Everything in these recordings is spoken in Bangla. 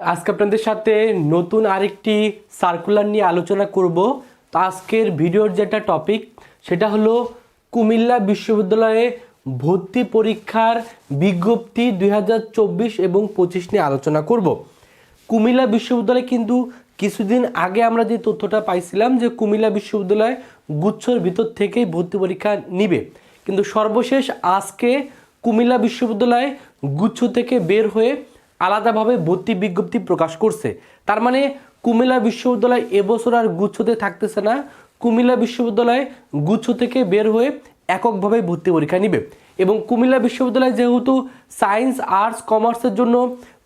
আজকে আপনাদের সাথে নতুন আরেকটি সার্কুলার নিয়ে আলোচনা করব। তো আজকের ভিডিওর যেটা টপিক সেটা হলো কুমিল্লা বিশ্ববিদ্যালয়ে ভর্তি পরীক্ষার বিজ্ঞপ্তি দু হাজার চব্বিশ এবং পঁচিশ নিয়ে আলোচনা করব। কুমিল্লা বিশ্ববিদ্যালয়ে কিন্তু কিছুদিন আগে আমরা যে তথ্যটা পাইছিলাম যে কুমিল্লা বিশ্ববিদ্যালয় গুচ্ছর ভিতর থেকেই ভর্তি পরীক্ষা নিবে। কিন্তু সর্বশেষ আজকে কুমিল্লা বিশ্ববিদ্যালয় গুচ্ছ থেকে বের হয়ে আলাদাভাবে ভর্তি বিজ্ঞপ্তি প্রকাশ করছে। তার মানে কুমিল্লা বিশ্ববিদ্যালয় এবছর আর গুচ্ছতে থাকতেছে না। কুমিল্লা বিশ্ববিদ্যালয় গুচ্ছ থেকে বের হয়ে এককভাবে ভর্তি পরীক্ষা নিবে। এবং কুমিল্লা বিশ্ববিদ্যালয় যেহেতু সায়েন্স, আর্টস, কমার্সের জন্য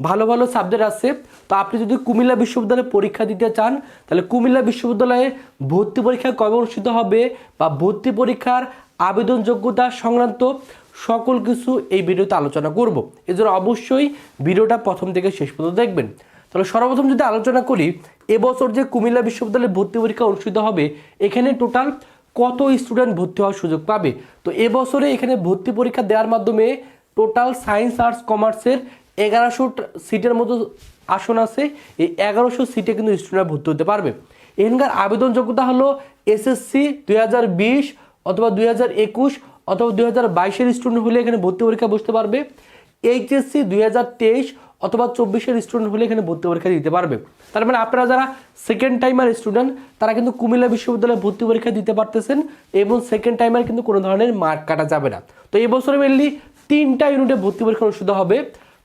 ভালো ভালো সাবজেক্ট আছে, তো আপনি যদি কুমিল্লা বিশ্ববিদ্যালয়ে পরীক্ষা দিতে চান, তাহলে কুমিল্লা বিশ্ববিদ্যালয়ে ভর্তি পরীক্ষা কবে অনুষ্ঠিত হবে বা ভর্তি পরীক্ষার আবেদন যোগ্যতা সংক্রান্ত সকল কিছু এই ভিডিওতে আলোচনা করব। এজন্য অবশ্যই ভিডিওটা প্রথম থেকে শেষ পর্যন্ত দেখবেন। তাহলে সর্বপ্রথম যদি আলোচনা করি, এবছর যে কুমিল্লা বিশ্ববিদ্যালয়ে ভর্তি পরীক্ষা অনুষ্ঠিত হবে, এখানে টোটাল কত স্টুডেন্ট ভর্তি হওয়ার সুযোগ পাবে? তো এবছরে এখানে ভর্তি পরীক্ষা দেওয়ার মাধ্যমে টোটাল সায়েন্স, আর্টস, কমার্সের এগারোশো সিটের মতো আসন আছে। এই এগারোশো সিটে কিন্তু স্টুডেন্টরা ভর্তি হতে পারবে। এখানকার আবেদন যোগ্যতা হলো এসএসসি দুই হাজার বিশ অথবা দু হাজার একুশ অথবা দুই হাজার বাইশের স্টুডেন্ট হলে এখানে ভর্তি পরীক্ষা বসতে পারবে। এইচএসসি দুই হাজার তেইশ অথবা চব্বিশের স্টুডেন্ট হলে এখানে ভর্তি পরীক্ষা দিতে পারবে। তার মানে আপনারা যারা সেকেন্ড টাইমার স্টুডেন্ট তারা কিন্তু কুমিল্লা বিশ্ববিদ্যালয়ে ভর্তি পরীক্ষা দিতে পারতেছেন এবং সেকেন্ড টাইমার কিন্তু কোনো ধরনের মার্ক কাটা যাবে না। তো এই বছরে মেনলি তিনটা ইউনিটে ভর্তি পরীক্ষা অনুষ্ঠিত হবে।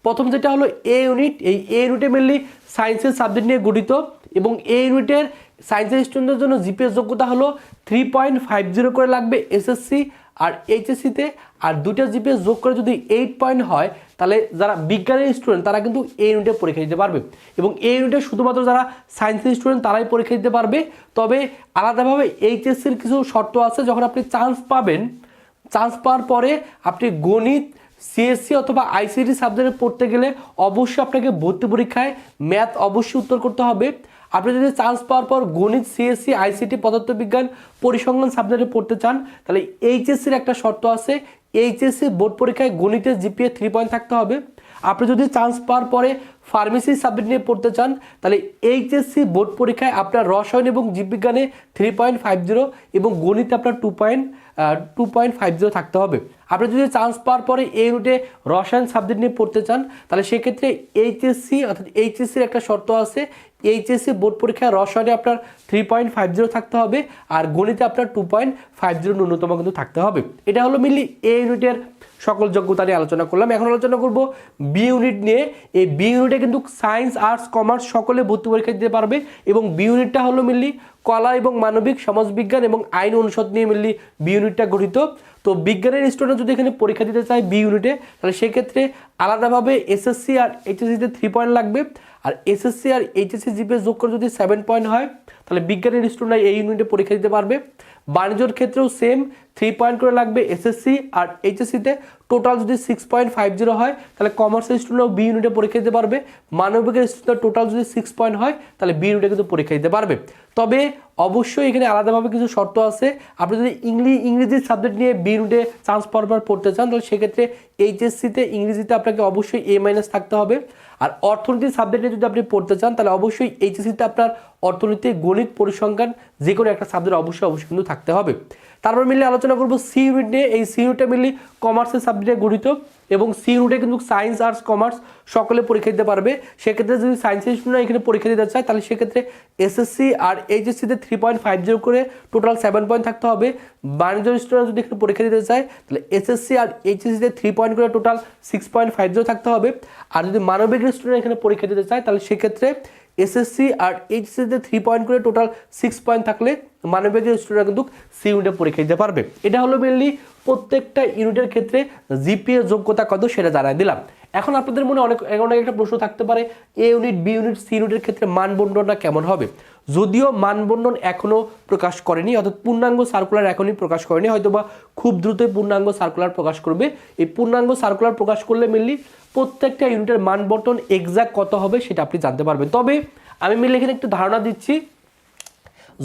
প্রথম যেটা হলো এ ইউনিট এই এ ইউনিটে মেনলি সায়েন্সের সাবজেক্ট নিয়ে গঠিত এবং এ ইউনিটের সায়েন্সের স্টুডেন্টদের জন্য জিপিএস যোগ্যতা হলো থ্রি পয়েন্ট ফাইভ জিরো করে লাগবে এসএসসি আর এইচএসসিতে আর দুইটা জিপিএস যোগ করে যদি এইট পয়েন্ট হয়, তাহলে যারা বিজ্ঞানের স্টুডেন্ট তারা কিন্তু এই ইউনিটে পরীক্ষা দিতে পারবে। এবং এই ইউনিটে শুধুমাত্র যারা সায়েন্সের স্টুডেন্ট তারাই পরীক্ষা দিতে পারবে। তবে আলাদাভাবে এইচএসসির কিছু শর্ত আছে, যখন আপনি চান্স পাবেন চান্স পাওয়ার পরে আপনি গণিত সিএসসি অথবা আইসিডি সাবজেক্টে পড়তে গেলে অবশ্যই আপনাকে ভর্তি পরীক্ষায় ম্যাথ অবশ্যই উত্তর করতে হবে। আপনি যদি চান্স পাওয়ার পর গণিত সিএসসি আইসিটি পদার্থবিজ্ঞান পরিসংখ্যান সাবজেক্টে পড়তে চান, তাহলে এইচএসসির একটা শর্ত আছে। এইচএসসি বোর্ড পরীক্ষায় গণিতের জিপিএ থ্রি পয়েন্ট থাকতে হবে। আপনি যদি চান্স পাওয়ার পরে ফার্মেসি সাবজেক্ট নিয়ে পড়তে চান, তাহলে এইচএসসি বোর্ড পরীক্ষায় আপনার রসায়ন এবং জীববিজ্ঞানে থ্রি পয়েন্ট ফাইভ জিরো এবং গণিতে আপনার two point two point five zero থাকতে হবে। আপনি যদি চান্স পাওয়ার পরে এই রুটে রসায়ন সাবজেক্ট নিয়ে পড়তে চান, তাহলে সেক্ষেত্রে এইচএসসি অর্থাৎ এইচএসসির একটা শর্ত আছে। এইচএসসি বোর্ড পরীক্ষায় রসায়নে আপনার থ্রি পয়েন্ট ফাইভ জিরো থাকতে হবে আর গণিতে আপনার টু পয়েন্ট ফাইভ জিরো ন্যূনতম কিন্তু থাকতে হবে। এটা হলো মিলি এ ইউনিটের সকল যোগ্যতা নিয়ে আলোচনা করলাম। এখন আলোচনা করব বি ইউনিট নিয়ে। এই বি ইউনিটে কিন্তু সায়েন্স আর্টস কমার্স সকলে ভর্তি পরীক্ষা দিতে পারবে এবং বি ইউনিটটা হলো মিললি কলা এবং মানবিক, সমাজবিজ্ঞান এবং আইন অনুষদ নিয়ে মিললি বি ইউনিটটা গঠিত। তো বিজ্ঞানের স্টুডেন্ট যদি এখানে পরীক্ষা দিতে চায় বি ইউনিটে তাহলে সেক্ষেত্রে আলাদাভাবে এসএসসি আর এইচএসসিতে থ্রি পয়েন্ট লাগবে। আর এসএসসি আর এইচএসসি জিপিএস যোগ করে যদি সেভেন পয়েন্ট হয়, তাহলে বিজ্ঞানের স্টুডেন্টরা এই ইউনিটে পরীক্ষা দিতে পারবে। বাণিজ্যর ক্ষেত্রেও সেম থ্রি পয়েন্ট করে লাগবে এসএসসি আর এইচএসসিতে টোটাল যদি সিক্স পয়েন্ট ফাইভ জিরো হয়, তাহলে কমার্সের স্টুডেন্টও বি ইউনিটে পরীক্ষা দিতে পারবে। মানবিকের স্টুডেন্ট টোটাল যদি সিক্স পয়েন্ট হয়, তাহলে বি ইউনিটে কিন্তু পরীক্ষা দিতে পারবে। তবে অবশ্যই এখানে আলাদাভাবে কিছু শর্ত আছে। আপনি যদি ইংলি, ইংরেজি সাবজেক্ট নিয়ে বি ইউনিটে চান্স পাওয়ার পর পড়তে চান, তাহলে সেক্ষেত্রে এইচএসসিতে ইংরেজিতে আপনাকে অবশ্যই এ মাইনাস থাকতে হবে। আর অর্থনীতি সাবজেক্টে যদি আপনি পড়তে চান, তাহলে অবশ্যই এইচএসিতে আপনার অর্থনীতি, গণিত, পরিসংখ্যান যে কোনো একটা সাবজেক্ট অবশ্যই অবশ্যই কিন্তু থাকতে হবে। তারপর মিলে আলোচনা করব সি ইউনিট নিয়ে। এই সি ইউনিটে মিলি কমার্সের সাবজেক্টে গঠিত এবং সি ইউনিটে কিন্তু সায়েন্স আর্টস কমার্স সকলে পরীক্ষা দিতে পারবে। সেক্ষেত্রে যদি সায়েন্সের স্টুডেন্ট এখানে পরীক্ষা দিতে চায়, তাহলে সেক্ষেত্রে এসএসসি আর এইচএসসিতে থ্রি পয়েন্ট ফাইভ জিরো করে টোটাল সেভেন পয়েন্ট থাকতে হবে। বাণিজ্য স্টুডেন্ট যদি এখানে পরীক্ষা দিতে চায়, তাহলে এসএসসি আর এইচএসসিতে থ্রি পয়েন্ট করে total six point five zero থাকতে হবে। আর যদি মানবিক স্টুডেন্ট এখানে পরীক্ষা দিতে চায়, তাহলে সেক্ষেত্রে এসএসসি আর এইচএসসিতে থ্রি পয়েন্ট করে টোটাল সিক্স পয়েন্ট থাকলে মানবিকের স্টুডেন্ট কিন্তু সি ইউনিটে পরীক্ষা দিতে পারবে। এটা হলো মেনলি প্রত্যেকটা ইউনিটের ক্ষেত্রে জিপিএ যোগ্যতা কত সেটা জানাই দিলাম। এখন আপনাদের মনে অনেক অনেক একটা প্রশ্ন থাকতে পারে A unit B unit C ইউনিটের ক্ষেত্রে মানবন্টনটা কেমন হবে? যদিও মানবন্টন এখনও প্রকাশ করেনি, অর্থাৎ পূর্ণাঙ্গ সার্কুলার এখনই প্রকাশ করেনি হয়তো বা খুব দ্রুতই পূর্ণাঙ্গ সার্কুলার প্রকাশ করবে। এই পূর্ণাঙ্গ সার্কুলার প্রকাশ করলে মেনলি প্রত্যেকটা ইউনিটের মানবন্টন এক্সাক্ট কত হবে সেটা আপনি জানতে পারবেন। তবে আমি মিলে এখানে একটু ধারণা দিচ্ছি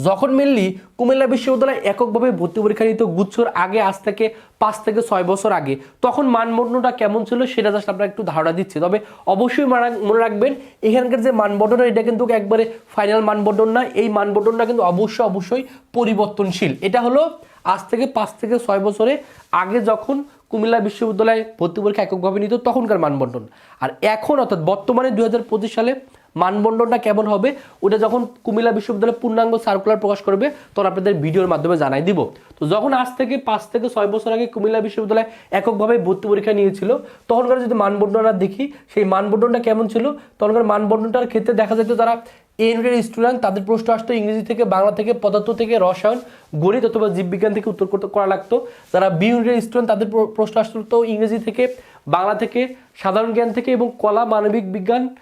যখন মেনলি কুমিল্লা বিশ্ববিদ্যালয়ে এককভাবে ভর্তি পরীক্ষা নিত, গুচ্ছর আগে, আজ থেকে পাঁচ থেকে ছয় বছর আগে, তখন মানবন্ধনটা কেমন ছিল সেটা জাস্ট আপনারা একটু ধারণা দিচ্ছি। তবে অবশ্যই মানা- রাখবেন, এখানকার যে মানবন্ধন, এটা কিন্তু একবারে ফাইনাল মানবন্ধন না, এই মানবন্ধনটা কিন্তু অবশ্যই অবশ্যই পরিবর্তনশীল। এটা হলো আজ থেকে পাঁচ থেকে ছয় বছরে আগে যখন কুমিল্লা বিশ্ববিদ্যালয়ে ভর্তি পরীক্ষা এককভাবে নিত, তখনকার মানবন্ধন। আর এখন অর্থাৎ বর্তমানে দুই হাজার পঁচিশ সালে মানবন্ধনটা কেমন হবে, ওটা যখন কুমিল্লা বিশ্ববিদ্যালয় পূর্ণাঙ্গ সার্কুলার প্রকাশ করবে, তখন আপনাদের ভিডিওর মাধ্যমে জানাই দিব। তো যখন আজ থেকে পাঁচ থেকে ছয় বছর আগে কুমিল্লা বিশ্ববিদ্যালয় এককভাবে ভর্তি পরীক্ষা নিয়েছিল, তখনকার যদি মানবন্ধনটা দেখি, সেই মানবন্ধনটা কেমন ছিল? তখনকার মানবন্ধনটার ক্ষেত্রে দেখা যেত যারা এ স্টুডেন্ট তাদের প্রশ্ন আসতো ইংরেজি থেকে, বাংলা থেকে, পদার্থ থেকে, রসায়ন, গণিত অথবা জীববিজ্ঞান থেকে উত্তর করতে করা লাগতো। যারা বি ইউনিটের স্টুডেন্ট তাদের প্র- প্রশ্ন আসতো ইংরেজি থেকে, বাংলা থেকে, সাধারণ জ্ঞান থেকে এবং কলা, মানবিক বিজ্ঞান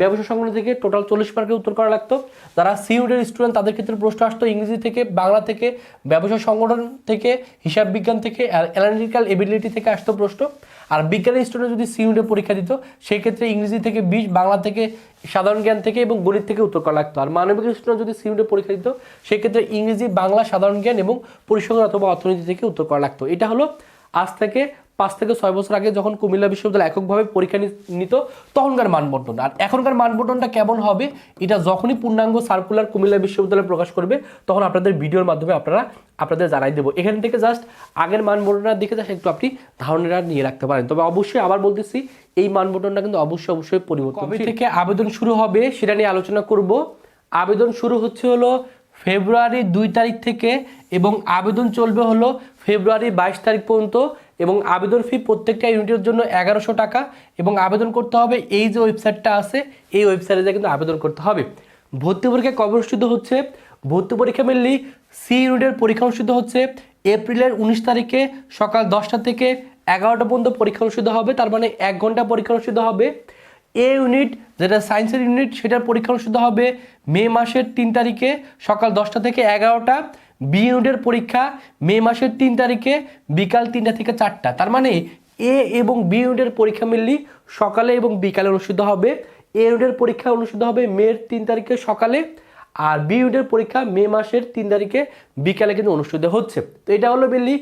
ব্যবসা সংক্রান্ত থেকে টোটাল চল্লিশ মার্কের উত্তর করা লাগতো। যারা সি ইউনিটের স্টুডেন্ট তাদের ক্ষেত্রে প্রশ্ন আসতো ইংরেজি থেকে, বাংলা থেকে, ব্যবসা সংগঠন থেকে, হিসাব বিজ্ঞান থেকে অ্যানালিটিক্যাল এবিলিটি থেকে আসতো প্রশ্ন। আর বিজ্ঞানের স্টুডেন্ট যদি সিউডে পরীক্ষা দিত, সেই ক্ষেত্রে ইংরেজি থেকে বিশ, বাংলা থেকে সাধারণ জ্ঞান থেকে এবং গণিত থেকে উত্তর করা লাগতো। আর মানবিক স্টুডেন্ট যদি সি ইউনিটে পরীক্ষা দিত সেক্ষেত্রে ইংরেজি, বাংলা, সাধারণ জ্ঞান এবং পরিসংখ্যান অথবা অর্থনীতি থেকে উত্তর করা লাগতো। এটা হলো আজ থেকে পাঁচ থেকে ছয় বছর আগে যখন কুমিল্লা বিশ্ববিদ্যালয় এককভাবে পরীক্ষা নিত, তখনকার মানবন্টন আর এখনকার মানবন্টনটা কেমন হবে, এটা যখনই পূর্ণাঙ্গ সার্কুলার কুমিল্লা বিশ্ববিদ্যালয় প্রকাশ করবে, তখন আপনাদের ভিডিওর মাধ্যমে আপনারা, আপনাদের জানাই দেবো। এখান থেকে জাস্ট আগের মানবন্টনটা দেখে জাস্ট একটু আপনি ধারণাটা নিয়ে রাখতে পারেন। তবে অবশ্যই আবার বলতেছি, এই মানবন্টনটা কিন্তু অবশ্যই অবশ্যই পরিবর্তন থেকে আবেদন শুরু হবে সেটা নিয়ে আলোচনা করব। আবেদন শুরু হচ্ছে হলো ফেব্রুয়ারি দুই তারিখ থেকে এবং আবেদন চলবে হলো ফেব্রুয়ারি বাইশ তারিখ পর্যন্ত। এবং আবেদন ফি প্রত্যেকটা ইউনিটের জন্য এগারোশো টাকা এবং আবেদন করতে হবে, এই যে ওয়েবসাইটটা আছে, এই ওয়েবসাইটে কিন্তু আবেদন করতে হবে। ভর্তি পরীক্ষা কবে অনুষ্ঠিত হচ্ছে? ভর্তি পরীক্ষা মেনলি সি ইউনিটের পরীক্ষা অনুষ্ঠিত হচ্ছে এপ্রিলের উনিশ তারিখে সকাল দশটা থেকে এগারোটা পর্যন্ত পরীক্ষা অনুষ্ঠিত হবে, তার মানে এক ঘণ্টা পরীক্ষা অনুষ্ঠিত হবে। এ ইউনিট যেটা সায়েন্সের ইউনিট সেটার পরীক্ষা অনুষ্ঠিত হবে মে মাসের তিন তারিখে সকাল দশটা থেকে এগারোটা। বি পরীক্ষা মে মাসের তিন তারিখে, বিকাল তিনটা থেকে চারটা। তার মানে এ এবং বি ইউনিটের পরীক্ষা মিললি সকালে এবং বিকালে অনুষ্ঠিত হবে। এ ইউনিটের পরীক্ষা অনুষ্ঠিত হবে মের তিন তারিখে সকালে আর বি ইউনিটের পরীক্ষা মে মাসের তিন তারিখে বিকালে কিন্তু অনুষ্ঠিত হচ্ছে। তো এটা হলো মেনলি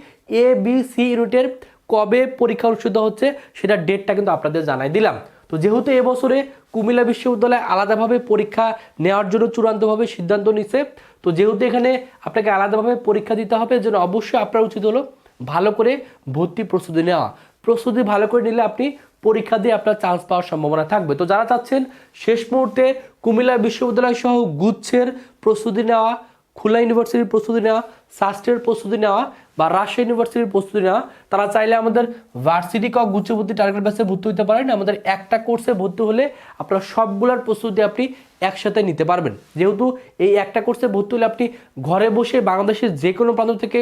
এ বি সি ইউনিটের কবে পরীক্ষা অনুষ্ঠিত হচ্ছে সেটার ডেটটা কিন্তু আপনাদের জানাই দিলাম। তো যেহেতু এবছরে কুমিল্লা বিশ্ববিদ্যালয় আলাদাভাবে পরীক্ষা নেওয়ার জন্য চূড়ান্তভাবে সিদ্ধান্ত নিছে তো যেহেতু এখানে আপনাকে আলাদাভাবে পরীক্ষা দিতে হবে জন্য অবশ্যই আপনার উচিত হলো ভালো করে ভর্তি প্রস্তুতি নেওয়া। প্রস্তুতি ভালো করে নিলে আপনি পরীক্ষা দিয়ে আপনার চান্স পাওয়ার সম্ভাবনা থাকবে। তো যারা চাচ্ছেন শেষ মুহূর্তে কুমিল্লা বিশ্ববিদ্যালয় সহ গুচ্ছের প্রস্তুতি নেওয়া খুলনা ইউনিভার্সিটির প্রস্তুতি নেওয়া সাস্টের প্রস্তুতি নেওয়া বা রাজশাহী ইউনিভার্সিটির প্রস্তুতি নেওয়া, তারা চাইলে আমাদের ভার্সিটি ক গুচ্ছভর্তি টার্গেট ব্যাচে ভর্তি হতে পারেন। আমাদের একটা কোর্সে ভর্তি হলে আপনার সবগুলোর প্রস্তুতি আপনি একসাথে নিতে পারবেন। যেহেতু এই একটা কোর্সে ভর্তি হলে আপনি ঘরে বসে বাংলাদেশের যে কোনো প্রান্ত থেকে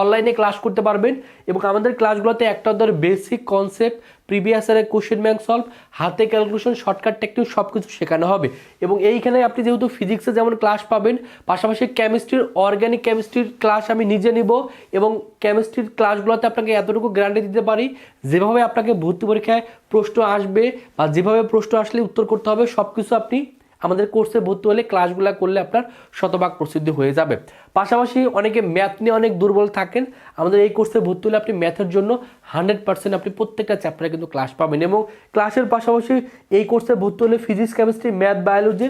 অনলাইনে ক্লাস করতে পারবেন এবং আমাদের ক্লাসগুলোতে একটা ধর বেসিক কনসেপ্ট প্রিভিয়াস ইয়ারের কোশ্চেন ব্যাংক সলভ হাতে ক্যালকুলেশন শর্টকাট টেকনিক সব কিছু শেখানো হবে। এবং এইখানে আপনি যেহেতু ফিজিক্সে যেমন ক্লাস পাবেন, পাশাপাশি কেমিস্ট্রির অর্গ্যানিক কেমিস্ট্রির ক্লাস আমি নিজে নিব এবং কেমিস্ট্রির ক্লাসগুলোতে আপনাকে এতটুকু গ্যারান্টি দিতে পারি, যেভাবে আপনাকে ভর্তি পরীক্ষায় প্রশ্ন আসবে বা যেভাবে প্রশ্ন আসলে উত্তর করতে হবে সব কিছু আপনি আমাদের কোর্সে ভর্তি হলে ক্লাসগুলো করলে আপনার শতভাগ প্রসিদ্ধি হয়ে যাবে। পাশাপাশি অনেকে ম্যাথ নিয়ে অনেক দুর্বল থাকেন। আমাদের এই কোর্সে ভর্তি হলে আপনি ম্যাথের জন্য হান্ড্রেড পার্সেন্ট আপনি প্রত্যেকটা চ্যাপ্টারে কিন্তু ক্লাস পাবেন এবং ক্লাসের পাশাপাশি এই কোর্সে ভর্তি হলে ফিজিক্স, কেমিস্ট্রি, ম্যাথ, বায়োলজি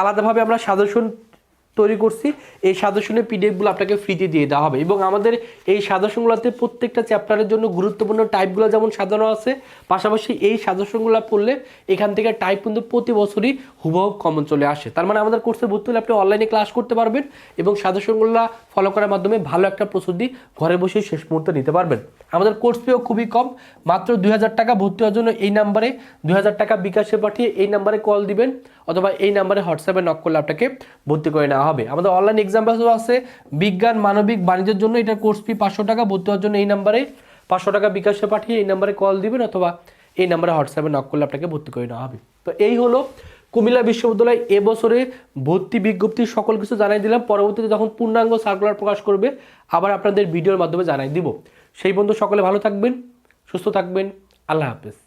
আলাদাভাবে আমরা সাজেশন তৈরি করছি, এই সাজেশনের পিডিএফগুলো আপনাকে ফ্রিতে দিয়ে দেওয়া হবে। এবং আমাদের এই সাজেশনগুলোতে প্রত্যেকটা চ্যাপ্টারের জন্য গুরুত্বপূর্ণ টাইপগুলো যেমন সাজানো আছে, পাশাপাশি এই সাজেশনগুলো পড়লে এখান থেকে টাইপ কিন্তু প্রতি বছরই হুবহু কমন চলে আসে। তার মানে আমাদের কোর্সে ভর্তি হলে আপনি অনলাইনে ক্লাস করতে পারবেন এবং সাজেশনগুলো ফলো করার মাধ্যমে ভালো একটা প্রস্তুতি ঘরে বসে শেষ মুহূর্তে নিতে পারবেন। আমাদের কোর্স ফিও খুবই কম। মাত্র দুই হাজার টাকা ভর্তি হওয়ার জন্য এই নাম্বারে দুই হাজার টাকা বিকাশে পাঠিয়ে এই নাম্বারে কল দিবেন, অথবা এই নাম্বারে হোয়াটসঅ্যাপে নক করলে আপনাকে ভর্তি করে নেওয়া হবে। আমাদের অনলাইন এক্সাম ব্যাচও আছে। বিজ্ঞান, মানবিক, বাণিজ্যের জন্য এটা কোর্স ফি পাঁচশো টাকা ভর্তি হওয়ার জন্য এই নাম্বারে পাঁচশো টাকা বিকাশে পাঠিয়ে এই নাম্বারে কল দিবেন, অথবা এই নাম্বারে হোয়াটসঅ্যাপে নক করলে আপনাকে ভর্তি করে নেওয়া হবে। তো এই হলো কুমিল্লা বিশ্ববিদ্যালয় এবছরে ভর্তি বিজ্ঞপ্তি, সকল কিছু জানাই দিলাম। পরবর্তীতে যখন পূর্ণাঙ্গ সার্কুলার প্রকাশ করবে, আবার আপনাদের ভিডিওর মাধ্যমে জানাই দিব। সেই বন্ধু সকলে ভালো থাকবেন সুস্থ থাকবেন। আল্লাহ হাফেজ।